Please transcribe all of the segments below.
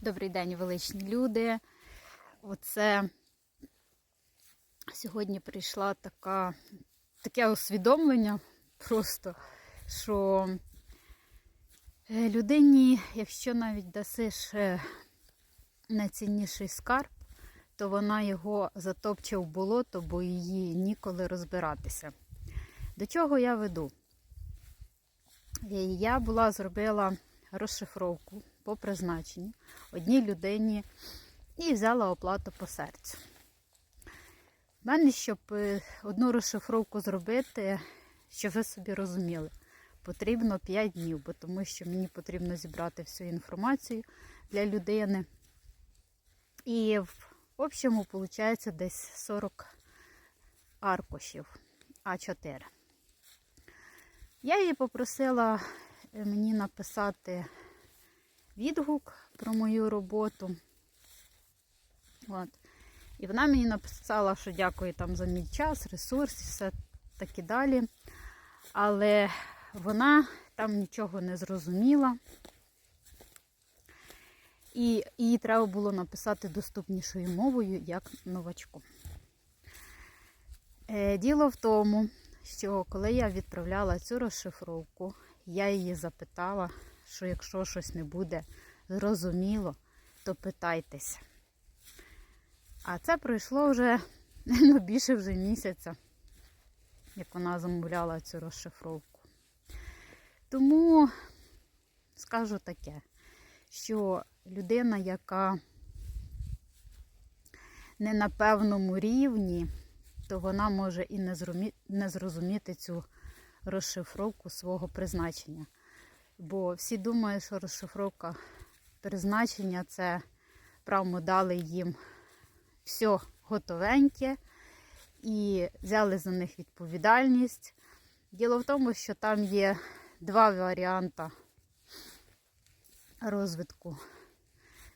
Добрий день, величні люди. Оце сьогодні прийшла така, таке усвідомлення просто, що е, людині, якщо навіть дасиш е, найцінніший скарб, то вона його затопче в болото, бо її ніколи розбиратися. До чого я веду? Е, Я була зробила розшифровку по призначенню одній людині і взяла оплату по серцю. У мене, щоб е, одну розшифровку зробити, щоб ви собі розуміли, потрібно 5 днів, бо тому що мені потрібно зібрати всю інформацію для людини. І в общому виходить десь 40 аркушів А4. Я її попросила е, мені написати відгук про мою роботу. От. І вона мені написала, що дякую там за мій час, ресурс і все так далі. Але вона там нічого не зрозуміла. І її треба було написати доступнішою мовою, як новачку. Е, Діло в тому, що коли я відправляла цю розшифровку, я її запитала, що якщо щось не буде зрозуміло, то питайтеся. А це пройшло вже ну, більше вже місяця, як вона замовляла цю розшифровку. Тому скажу таке, що людина, яка не на певному рівні, то вона може і не, зрозуміти цю розшифровку свого призначення. Бо всі думають, що розшифровка призначення це правмо дали їм все готовеньке і взяли за них відповідальність. Діло в тому, що там є два варіанти розвитку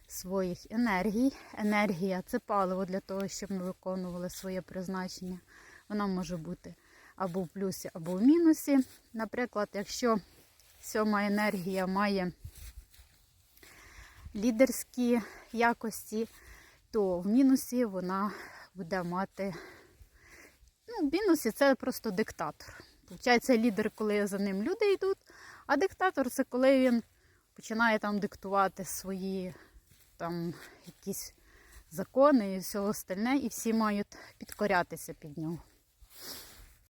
своїх енергій. Енергія це паливо для того, щоб ми виконували своє призначення. Вона може бути або в плюсі, або в мінусі. Наприклад, якщо сьома енергія має лідерські якості, то в мінусі вона буде мати. Ну, в мінусі це просто диктатор. Получається, лідер, коли за ним люди йдуть, а диктатор це коли він починає там диктувати свої там якісь закони і все остальне, і всі мають підкорятися під нього.